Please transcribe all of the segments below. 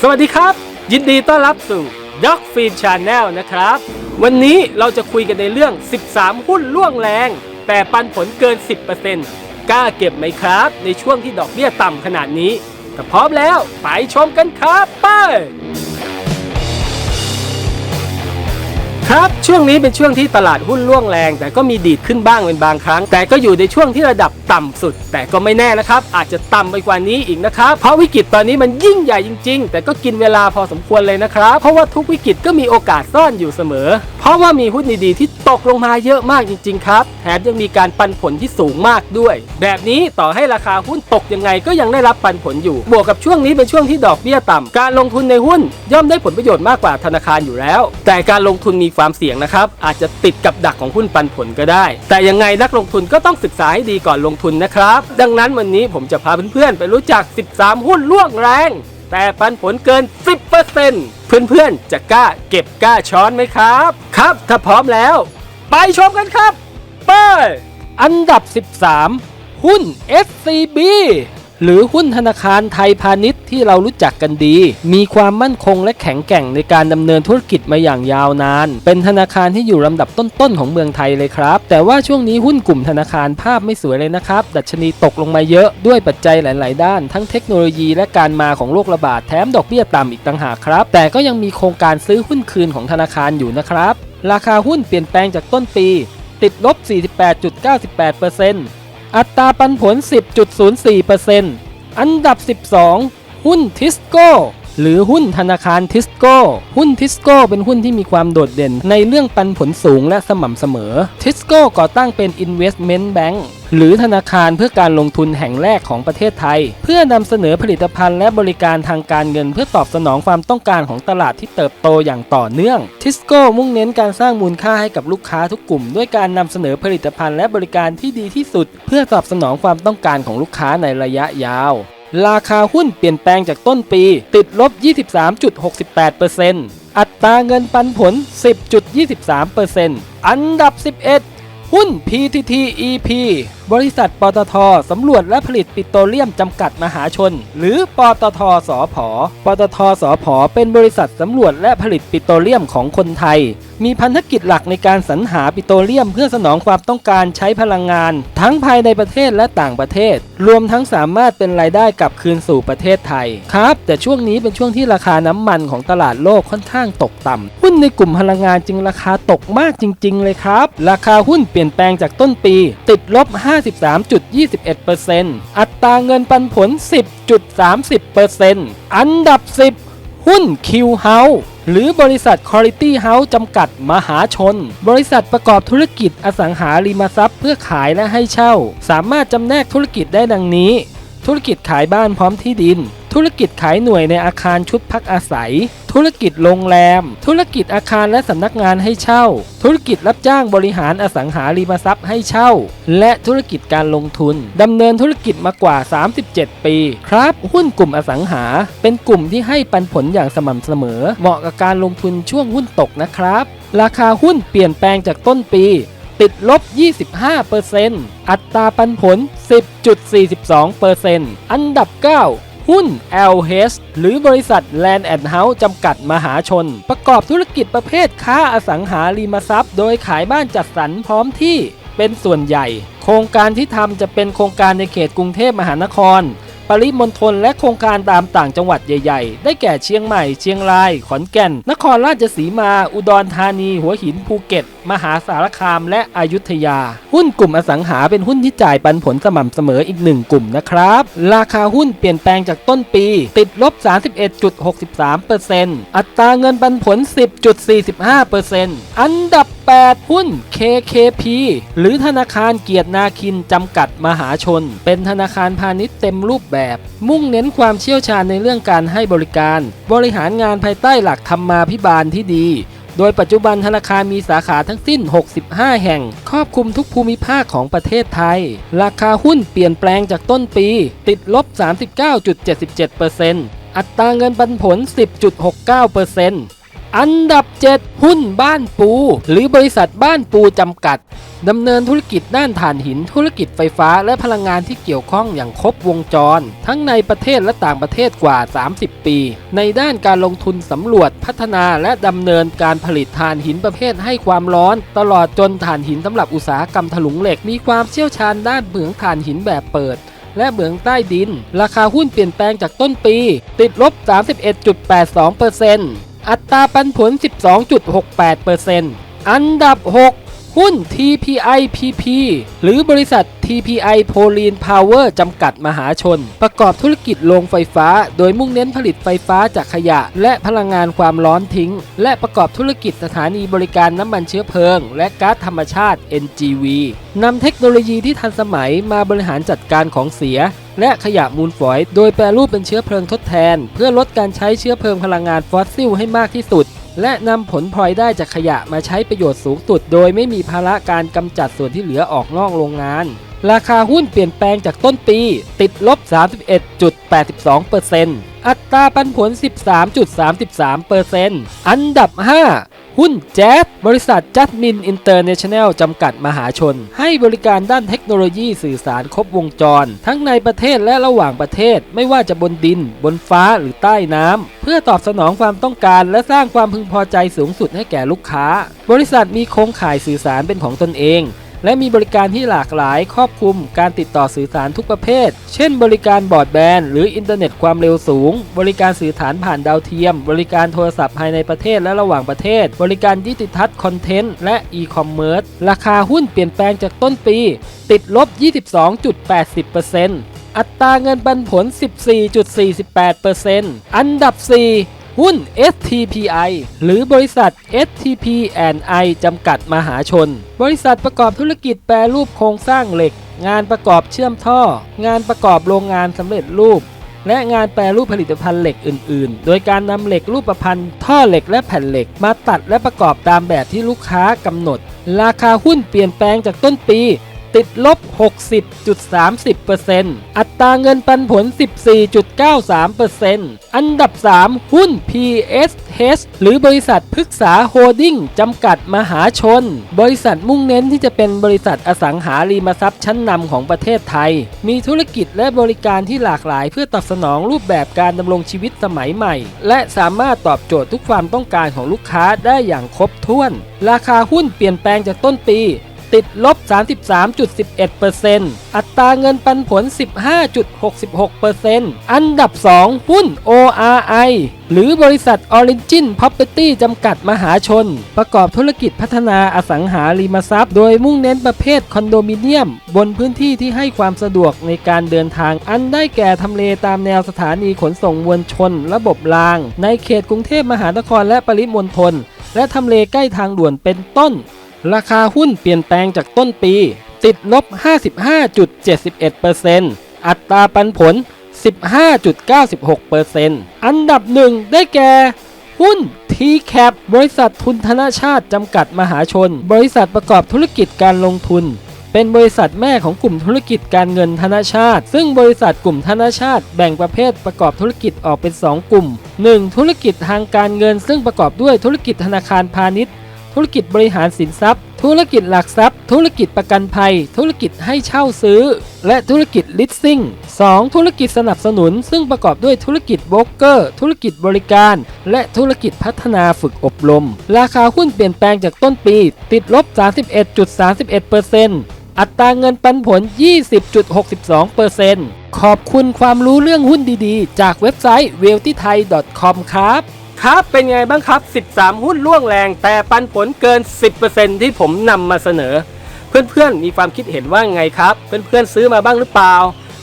สวัสดีครับ ยินดีต้อนรับสู่ Dog Feed Channel นะครับ วันนี้เราจะคุยกันในเรื่อง 13 หุ้นล่วงแรง แต่ปันผลเกิน 10%กล้าเก็บไหมครับ ในช่วงที่ดอกเบี้ยต่ำขนาดนี้ ถ้าพร้อมแล้ว ไปชมกันครับ ไป ครับ ช่วงนี้เป็นช่วงที่ตลาดหุ้นร่วงแรง แต่ก็มีดีดขึ้นบ้างเป็นบางครั้ง แต่ก็อยู่ในช่วงที่ระดับต่ำสุด แต่ก็ไม่แน่นะครับ อาจจะต่ำไปกว่านี้อีกนะครับ เพราะวิกฤตตอนนี้มันยิ่งใหญ่จริง ๆ แต่ก็กินเวลาพอสมควรเลยนะครับ เพราะว่าทุกวิกฤตก็มีโอกาสซ่อนอยู่เสมอ เพราะว่ามีหุ้นดีๆที่ตกลงมาเยอะมากจริง ๆ ครับแถมยังมีการปันผลที่สูงมากด้วย แบบนี้ต่อให้ราคาหุ้นตกยังไงก็ยังได้รับปันผลอยู่ บวกกับช่วงนี้เป็นช่วงที่ดอกเบี้ยต่ำการลงทุนในหุ้นย่อมได้ผลประโยชน์มากกว่าธนาคารอยู่แล้ว แต่การลงทุนมีความเสี่ยงนะครับ อาจจะติดกับดักของหุ้นปันผลก็ได้ แต่ยังไงนักลงทุนก็ต้องศึกษาให้ดีก่อนลงทุนนะครับ ดังนั้นวันนี้ผมจะพาเพื่อนๆไปรู้จัก 13 หุ้นล่วงแรง แต่ปันผลเกิน 10%เพื่อนๆจะกล้าเก็บกล้าช้อนไหมครับ ครับ ถ้าพร้อมแล้ว ไปชมกันครับ ไป อันดับ 13 หุ้น SCB หรือหุ้นธนาคารไทยพาณิชย์ที่เรารู้จักกันดี มีความมั่นคงและแข็งแกร่งในการดำเนินธุรกิจมาอย่างยาวนาน เป็นธนาคารที่อยู่ลำดับต้นๆของเมืองไทยเลยครับ แต่ว่าช่วงนี้หุ้นกลุ่มธนาคารภาพไม่สวยเลยนะครับ ดัชนีตกลงมาเยอะด้วยปัจจัยหลาย ๆ ด้าน ทั้งเทคโนโลยีและการมาของโรคระบาดแถมดอกเบี้ยต่ำอีกต่างหากครับ แต่ก็ยังมีโครงการซื้อหุ้นคืนของธนาคารอยู่นะครับ ราคาหุ้นเปลี่ยนแปลงจากต้นปี ติดลบ 48.98% อัตราปันผล 10.04%อันดับ 12 หุ้นทิสโก้ หรือหุ้นธนาคารทิสโก้หุ้นทิสโก้เป็นหุ้นที่มีความโดดเด่น ในเรื่องปันผลสูงและสม่ำเสมอทิสโก้ก่อตั้งเป็น Investment Bank หรือธนาคารเพื่อการลงทุนแห่งแรกของประเทศไทย เพื่อนำเสนอผลิตภัณฑ์และบริการทางการเงิน เพื่อตอบสนองความต้องการของตลาดที่เติบโตอย่างต่อเนื่องทิสโก้มุ่งเน้นการสร้างมูลค่าให้กับลูกค้าทุกกลุ่ม ด้วยการนำเสนอผลิตภัณฑ์และบริการที่ดีที่สุด เพื่อตอบสนองความต้องการของลูกค้าในระยะยาว ราคาหุ้นเปลี่ยนแปลงจากต้นปี ติดลบ 23.68%อัตราเงินปันผล 10.23%อันดับ 11 หุ้น PTT EP บริษัทปตทสำรวจและผลิตปิโตรเลียมจำกัดมหาชน หรือปตทสอพปตทสอพเป็นบริษัทสำรวจและผลิตปิโตรเลียมของคนไทย มีพันธกิจหลักในการสรรหาปิโตรเลียมเพื่อสนองความต้องการใช้พลังงาน ทั้งภายในประเทศและต่างประเทศ รวมทั้งสามารถเป็นรายได้กลับคืนสู่ประเทศไทยครับ แต่ช่วงนี้เป็นช่วงที่ราคาน้ำมันของตลาดโลกค่อนข้างตกต่ำหุ้นในกลุ่มพลังงานจึงราคาตกมากจริง ๆ เลยครับ ราคาหุ้นเปลี่ยนแปลงจากต้นปี ติดลบ53.21%อัตราเงินปันผล 10.30%อันดับ 10 หุ้น Q House หรือบริษัท Quality House จำกัดมหาชน บริษัทประกอบธุรกิจอสังหาริมทรัพย์เพื่อขายและให้เช่า สามารถจำแนกธุรกิจได้ดังนี้ ธุรกิจขายบ้านพร้อมที่ดิน ธุรกิจขายหน่วยในอาคารชุดพักอาศัย ธุรกิจโรงแรม ธุรกิจอาคารและสำนักงานให้เช่า ธุรกิจรับจ้างบริหารอสังหาริมทรัพย์ให้เช่า และธุรกิจการลงทุนดำเนินธุรกิจมากว่า 37 ปี ครับ หุ้นกลุ่มอสังหา เป็นกลุ่มที่ให้ปันผลอย่างสม่ำเสมอ เหมาะกับการลงทุนช่วงหุ้นตกนะครับ ราคาหุ้นเปลี่ยนแปลงจากต้นปี ติดลบ 25%อัตราปันผล 10.42%อันดับ 9หุ้น LH หรือบริษัท Land and House จำกัดมหาชน ประกอบธุรกิจประเภทค้าอสังหาริมทรัพย์ โดยขายบ้านจัดสรรพร้อมที่เป็นส่วนใหญ่ โครงการที่ทำจะเป็นโครงการในเขตกรุงเทพมหานคร ปริมณฑลและโครงการตามต่างจังหวัดใหญ่ ๆ ได้แก่เชียงใหม่ เชียงราย ขอนแก่น นครราชสีมา อุดรธานี หัวหิน ภูเก็ต มหาสารคาม และอยุธยา หุ้นกลุ่มอสังหาเป็นหุ้นที่จ่ายปันผลสม่ำเสมออีกหนึ่งกลุ่มนะครับ ราคาหุ้นเปลี่ยนแปลงจากต้นปี ติดลบ 31.63%อัตราเงินปันผล 10.45%อันดับ 8 หุ้น KKP หรือธนาคารเกียรตินาคินจำกัดมหาชน เป็นธนาคารพาณิชย์เต็มรูปแบบมุ่งเน้นความเชี่ยวชาญในเรื่องการให้บริการ บริหารงานภายใต้หลักธรรมาภิบาลที่ดี โดยปัจจุบันธนาคารมีสาขาทั้งสิ้น 65 แห่ง ครอบคลุมทุกภูมิภาคของประเทศไทย ราคาหุ้นเปลี่ยนแปลงจากต้นปี ติดลบ 39.77%อัตราเงินปันผล 10.69%อ อันดับ 7 หุ้นบ้านปู หรือบริษัทบ้านปูจำกัดดำเนินธุรกิจด้านถ่านหินธุรกิจไฟฟ้าและพลังงานที่เกี่ยวข้องอย่างครบวงจร ทั้งในประเทศและต่างประเทศกว่า 30 ปี ในด้านการลงทุนสำรวจพัฒนาและดำเนินการผลิตถ่านหินประเภทให้ความร้อน ตลอดจนถ่านหินสำหรับอุตสาหกรรมถลุงเหล็ก มีความเชี่ยวชาญด้านเหมืองถ่านหินแบบเปิดและเหมืองใต้ดิน ราคาหุ้นเปลี่ยนแปลงจากต้นปี ติดลบ 31.82% อัตราปันผล 12.68%อันดับ 6 หุ้น TPI PP หรือบริษัท TPI p o l i n Power จำกัดมหาชน ประกอบธุรกิจโรงไฟฟ้า โดยมุ่งเน้นผลิตไฟฟ้าจากขยะ และพลังงานความร้อนทิ้ง และประกอบธุรกิจสถานีบริการน้ำมันเชื้อเพลิง และก๊าซธรรมชาติ NGV นำเทคโนโลยีที่ทันสมัยมาบริหารจัดการของเสีย และขยะมูลฝอย โดยแปรรูปเป็นเชื้อเพลิงทดแทน เพื่อลดการใช้เชื้อเพลิงพลังงานฟอสซิลให้มากที่สุด และนำผลพลอยได้จากขยะมาใช้ประโยชน์สูงสุด โดยไม่มีภาระการกำจัดส่วนที่เหลือออกนอกโรงงาน ราคาหุ้นเปลี่ยนแปลงจากต้นปี ติดลบ 31.82%อัตราปันผล 13.33%อันดับ 5 หุ้นแจ๊บบริษัทจัดมินอินเตอร์เนชั่นแนลจำกัดมหาชน ให้บริการด้านเทคโนโลยีสื่อสารครบวงจร ทั้งในประเทศและระหว่างประเทศไม่ว่าจะบนดิน บนฟ้าหรือใต้น้ำ เพื่อตอบสนองความต้องการ และสร้างความพึงพอใจสูงสุดให้แก่ลูกค้า บริษัทมีโครงข่ายสื่อสารเป็นของตนเอง และมีบริการที่หลากหลายครอบคลุมการติดต่อสื่อสารทุกประเภท เช่น บริการบอร์ดแบนด์หรืออินเทอร์เน็ตความเร็วสูง บริการสื่อสารผ่านดาวเทียม บริการโทรศัพท์ภายในประเทศและระหว่างประเทศ บริการดิจิทัลคอนเทนต์และอีคอมเมิร์ซราคาหุ้นเปลี่ยนแปลงจากต้นปี ติดลบ 22.80%อัตราเงินปันผล 14.48%อันดับ 4 หุ้น STPI หรือบริษัท STP&I จำกัดมหาชน บริษัทประกอบธุรกิจแปรรูปโครงสร้างเหล็ก งานประกอบเชื่อมท่อ งานประกอบโรงงานสำเร็จรูป และงานแปรรูปผลิตภัณฑ์เหล็กอื่น ๆ โดยการนำเหล็กรูปพันธ์ท่อเหล็กและแผ่นเหล็ก มาตัดและประกอบตามแบบที่ลูกค้ากำหนด ราคาหุ้นเปลี่ยนแปลงจากต้นปี ติดลบ 60.30%อัตราเงินปันผล 14.93%อันดับ 3 หุ้น PSH หรือบริษัทพฤกษาโฮดดิ้งจำกัดมหาชน บริษัทมุ่งเน้นที่จะเป็นบริษัทอสังหาริมทรัพย์ชั้นนำของประเทศไทย มีธุรกิจและบริการที่หลากหลายเพื่อตอบสนองรูปแบบการดำรงชีวิตสมัยใหม่ และสามารถตอบโจทย์ทุกความต้องการของลูกค้าได้อย่างครบถ้วน ราคาหุ้นเปลี่ยนแปลงจากต้นปี ติดลบ 33.11%อัตราเงินปันผล 15.66%อันดับ 2 หุ้น ORI หรือบริษัท Origin Property จำกัดมหาชน ประกอบธุรกิจพัฒนาอสังหาริมทรัพย์ โดยมุ่งเน้นประเภทคอนโดมิเนียม บนพื้นที่ที่ให้ความสะดวกในการเดินทาง อันได้แก่ทำเลตามแนวสถานีขนส่งมวลชน ระบบราง ในเขตกรุงเทพมหานครและปริมณฑลและทำเลใกล้ทางด่วนเป็นต้น ราคาหุ้นเปลี่ยนแปลงจากต้นปี ติดลบ 55.71%อัตราปันผล 15.96%อันดับหนึ่งได้แก่ หุ้น TCAP บริษัททุนธนาชาติจำกัดมหาชน บริษัทประกอบธุรกิจการลงทุน เป็นบริษัทแม่ของกลุ่มธุรกิจการเงินธนาชาติ ซึ่งบริษัทกลุ่มธนาชาติแบ่งประเภทประกอบธุรกิจออกเป็น 2 กลุ่ม 1. ธุรกิจทางการเงิน ซึ่งประกอบด้วยธุรกิจธนาคารพาณิชย์ ธุรกิจบริหารสินทรัพย์ ธุรกิจหลักทรัพย์ ธุรกิจประกันภัย ธุรกิจให้เช่าซื้อ และธุรกิจลิสซิ่ง 2. ธุรกิจสนับสนุน ซึ่งประกอบด้วยธุรกิจโบรกเกอร์ ธุรกิจบริการ และธุรกิจพัฒนาฝึกอบรม ราคาหุ้นเปลี่ยนแปลงจากต้นปี ติดลบ 31.31%อัตราเงินปันผล 20.62%ขอบคุณความรู้เรื่องหุ้นดีๆ จากเว็บไซต์ w e a l t h a i c o m ครับ ครับเป็นไงบ้างครับ 13 หุ้นล่วงแรง แต่ปันผลเกิน 10%ที่ผมนำมาเสนอ เพื่อนๆมีความคิดเห็นว่าไงครับ เพื่อนๆซื้อมาบ้างหรือเปล่า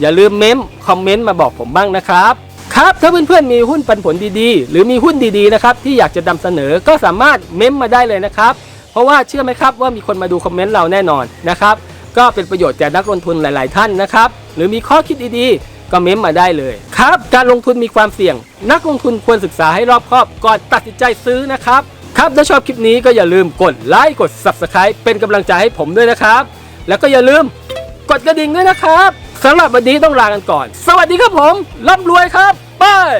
อย่าลืมเม้มคอมเมนต์มาบอกผมบ้างนะครับ ครับถ้าเพื่อนๆมีหุ้นปันผลดีๆ หรือมีหุ้นดีๆนะครับที่อยากจะนำเสนอก็สามารถเม้มมาได้เลยนะครับ เพราะว่าเชื่อไหมครับว่ามีคนมาดูคอมเมนต์เราแน่นอนนะครับก็เป็นประโยชน์แก่นักลงทุนหลาย ๆ ท่านนะครับหรือมีข้อคิดดีๆ ก็เม้มมาได้เลย ครับ การลงทุนมีความเสี่ยง นักลงทุนควรศึกษาให้รอบคอบก่อนตัดสินใจซื้อนะครับ ครับถ้าชอบคลิปนี้ก็อย่าลืมกดไลค์กด Subscribe เป็นกำลังใจให้ผมด้วยนะครับ แล้วก็อย่าลืมกดกระดิ่งด้วยนะครับสำหรับวันนี้ต้องลากันก่อน สวัสดีครับผมร่ำรวยครับบาย